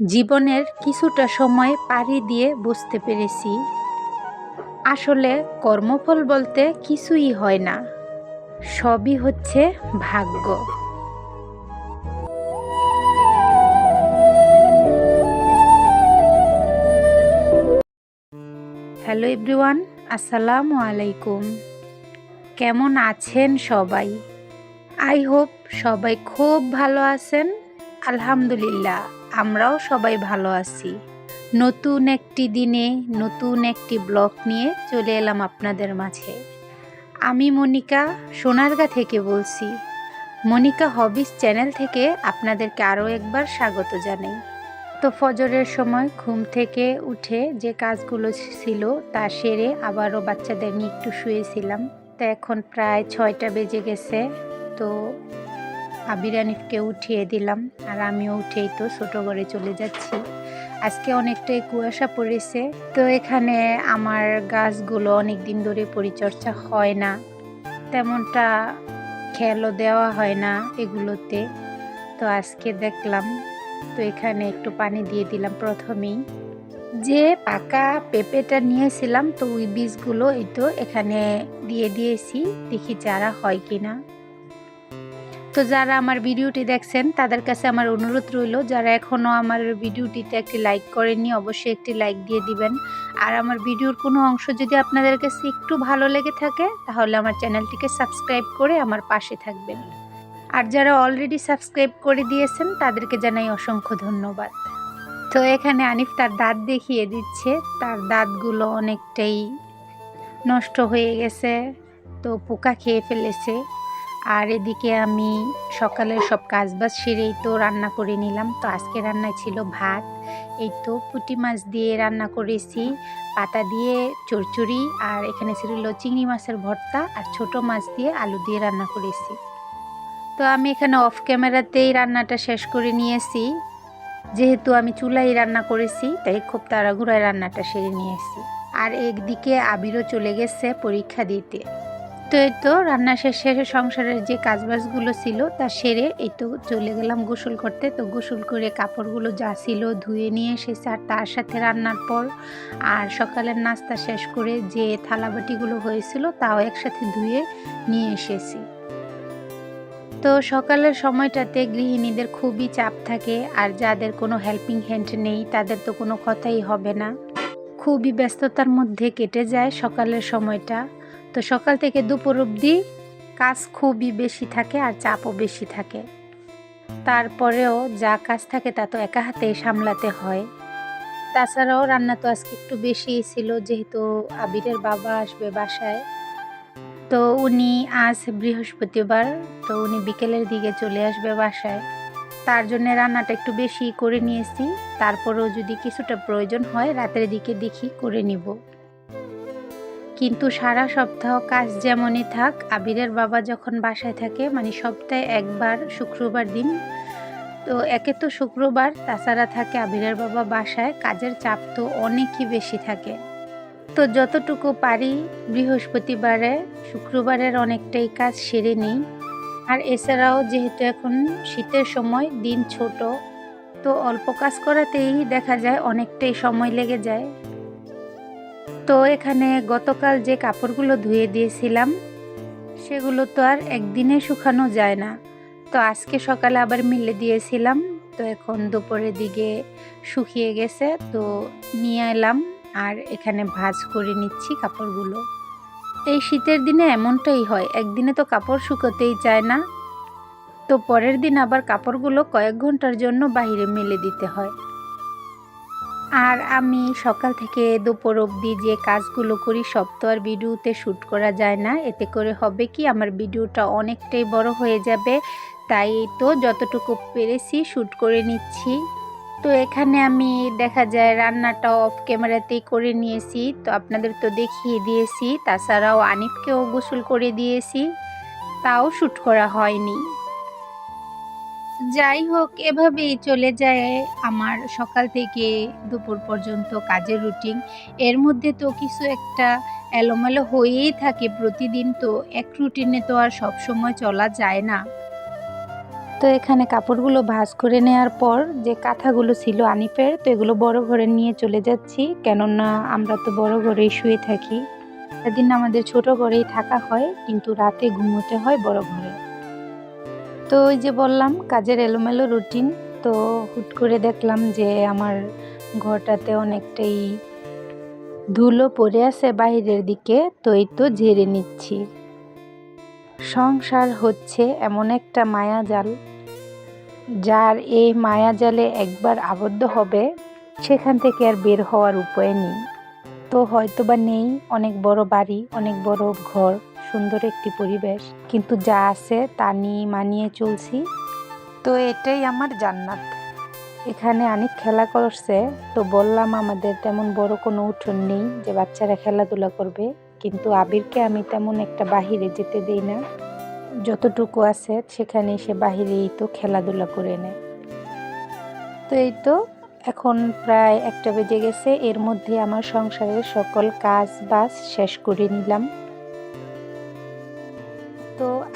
জীবনের কিছুটা সময় পাড়ি দিয়ে বুঝতে পেরেছি। আসলে কর্মফল বলতে কিছুই হয় না। সবই হচ্ছে ভাগ্য। হ্যালো এভরিওয়ান, আসসালামু আলাইকুম। কেমন আছেন সবাই? আই হোপ সবাই খুব ভালো আছেন। আলহামদুলিল্লাহ। আমরাও সবাই ভালো আছি। নতুন একটি দিনে, নতুন একটি ব্লগ নিয়ে চলে এলাম আপনাদের মাঝে। আমি মনিকা, সোনারগা থেকে বলছি। মনিকা হবিস চ্যানেল থেকে আপনাদেরকে আরও একবার স্বাগত জানাই। তো ফজরের সময় ঘুম থেকে উঠে যে কাজগুলো ছিল তা সেরে আবারও বাচ্চাদের নিয়ে একটু শুয়েছিলাম। তো এখন প্রায় ছয়টা বেজে গেছে। তো আবির আনিফকে উঠিয়ে দিলাম আর আমিও উঠেই তো ছোটো ঘরে চলে যাচ্ছি। আজকে অনেকটাই কুয়াশা পড়েছে, তো এখানে আমার গাছগুলো অনেক দিন ধরে পরিচর্যা হয় না, তেমনটা খেয়ালও দেওয়া হয় না এগুলোতে। তো আজকে দেখলাম, তো এখানে একটু পানি দিয়ে দিলাম প্রথমেই। যে পাকা পেঁপেটা নিয়েছিলাম, তো ওই বীজগুলো এই তো এখানে দিয়ে দিয়েছি, দেখি যারা হয় কিনা। তো যারা আমার ভিডিওটি দেখছেন, তাদের কাছে আমার অনুরোধ রইল, যারা এখনও আমার ভিডিওটিতে একটি লাইক করেননি, অবশ্যই একটি লাইক দিয়ে দিবেন। আর আমার ভিডিওর কোনো অংশ যদি আপনাদের কাছে একটু ভালো লেগে থাকে, তাহলে আমার চ্যানেলটিকে সাবস্ক্রাইব করে আমার পাশে থাকবেন। আর যারা অলরেডি সাবস্ক্রাইব করে দিয়েছেন, তাদেরকে জানাই অসংখ্য ধন্যবাদ। তো এখানে আনিফ তার দাঁত দেখিয়ে দিচ্ছে। তার দাঁতগুলো অনেকটাই নষ্ট হয়ে গেছে, তো পোকা খেয়ে ফেলেছে। আর এদিকে আমি সকালের সব কাজবাজ সেরেই তো রান্না করে নিলাম। তো আজকে রান্নায় ছিল ভাত, এই তো পুঁটি মাছ দিয়ে রান্না করেছি, পাতা দিয়ে চড়চড়ি, আর এখানে ছিল চিংড়ি মাছের ভর্তা আর ছোট মাছ দিয়ে আলু দিয়ে রান্না করেছি। তো আমি এখানে অফ ক্যামেরাতেই রান্নাটা শেষ করে নিয়েছি। যেহেতু আমি চুলাই রান্না করেছি, তাই খুব তাড়াহুড়ায় রান্নাটা সেরে নিয়েছি। আর একদিকে আবিরও চলে গেছে পরীক্ষা দিতে। তো এই তো রান্না শেষে সংসারের যে কাজবাজগুলো ছিল তা সেরে এই তো চলে গেলাম গোসল করতে। তো গোসল করে কাপড়গুলো যা ছিল ধুয়ে নিয়ে এসেছি আর তার সাথে রান্নার পর আর সকালের নাস্তা শেষ করে যে থালাবাটিগুলো হয়েছিল তাও একসাথে ধুয়ে নিয়ে এসেছি। তো সকালের সময়টাতে গৃহিণীদের খুবই চাপ থাকে আর যাদের কোনো হেল্পিং হ্যান্ড নেই তাদের তো কোনো কথাই হবে না। খুবই ব্যস্ততার মধ্যে কেটে যায় সকালের সময়টা। তো সকাল থেকে দুপুর অবধি কাজ খুবই বেশি থাকে আর চাপও বেশি থাকে। তারপরেও যা কাজ থাকে তা তো একা হাতে সামলাতে হয়। তাছাড়াও রান্না তো আজকে একটু বেশি ছিল, যেহেতু আবিরের বাবা আসবে বাসায়। তো উনি আজ বৃহস্পতিবার, তো উনি বিকেলের দিকে চলে আসবে বাসায়। তার জন্য রান্নাটা একটু বেশি করে নিয়েছি। তারপরেও যদি কিছুটা প্রয়োজন হয়, রাতের দিকে দেখি করে নিব। কিন্তু সারা সপ্তাহ কাজ যেমনই থাক, আবিরের বাবা যখন বাসায় থাকে মানে সপ্তাহে একবার শুক্রবার দিন, তো একে তো শুক্রবার, তাছাড়া থাকে আবিরের বাবা বাসায়, কাজের চাপ তো অনেকই বেশি থাকে। তো যতটুকু পারি, বৃহস্পতিবারে, শুক্রবারের অনেকটাই কাজ সেরে নিই। আর এছাড়াও যেহেতু এখন শীতের সময়, দিন ছোট, তো অল্প কাজ করাতেই দেখা যায় অনেকটাই সময় লেগে যায়। তো এখানে গতকাল যে কাপড়গুলো ধুয়ে দিয়েছিলাম, সেগুলো তো আর একদিনে শুকানো যায় না। তো আজকে সকালে আবার মিলে দিয়েছিলাম, তো এখন দুপুরের দিকে শুকিয়ে গেছে, তো নিয়ে এলাম আর এখানে ভাজ করে নিচ্ছি কাপড়গুলো। এই শীতের দিনে এমনটাই হয়, একদিনে তো কাপড় শুকোতেই চায় না। তো পরের দিন আবার কাপড়গুলো কয়েক ঘণ্টার জন্য বাইরে মেলে দিতে হয়। আর আমি সকাল থেকে দুপুর অবধি যে কাজগুলো করি, সব তো আর ভিডিওতে শ্যুট করা যায় না। এতে করে হবে কি, আমার ভিডিওটা অনেকটাই বড় হয়ে যাবে। তাই তো যতটুকু পেরেছি শ্যুট করে নিচ্ছি। তো এখানে আমি দেখা যায় রান্নাটা অফ ক্যামেরাতেই করে নিয়েছি। তো আপনাদের তো দেখিয়ে দিয়েছি। তাছাড়াও আনিফকেও গোসল করে দিয়েছি। তাও শ্যুট করা হয়নি। যাই হোক, এভাবেই চলে যায় আমার সকাল থেকে দুপুর পর্যন্ত কাজের রুটিন এর মধ্যে তো কিছু একটা এলোমেলো হয়েই থাকে প্রতিদিন, তো এক রুটিনে তো আর সব সময় চলা যায় না। তো এখানে কাপড়গুলো ভাঁজ করে নেওয়ার পর যে কাঁথাগুলো ছিল আনিফের, তো এগুলো বড় ঘরে নিয়ে চলে যাচ্ছি। কেননা আমরা তো বড় ঘরেই শুয়ে থাকি। সেদিন আমাদের ছোট ঘরেই থাকা হয়, কিন্তু রাতে ঘুমোতে হয় বড় ঘরে। তো ওই যে বললাম, কাজের এলোমেলো রুটিন তো হুট করে দেখলাম যে আমার ঘরটাতে অনেকটাই ধুলো পড়ে আছে বাইরের দিকে, তো এই তো ঝেড়ে নিচ্ছি। সংসার হচ্ছে এমন একটা মায়াজাল, যার এই মায়াজালে একবার আবদ্ধ হবে, সেখান থেকে আর বের হওয়ার উপায় নেই। তো হয়তো বা নেই, অনেক বড় বাড়ি, অনেক বড় ঘর সুন্দর একটি পরিবেশ। কিন্তু যা আছে তা নিয়ে মানিয়ে চলছি। তো এটাই আমার জান্নাত। এখানে অনেক খেলা করছে। তো বললাম আমাদের তেমন বড় কোনো উঠোন নেই যে বাচ্চারা খেলাধুলা করবে। কিন্তু আবিরকে আমি তেমন একটা বাহিরে যেতে দেই না। যতটুকু আছে সেখানে সে বাহিরেই তো খেলাধুলা করে নেয়। তো এই তো, এখন প্রায় একটা বেজে গেছে। এর মধ্যে আমার সংসারের সকল কাজ বাজ শেষ করে নিলাম।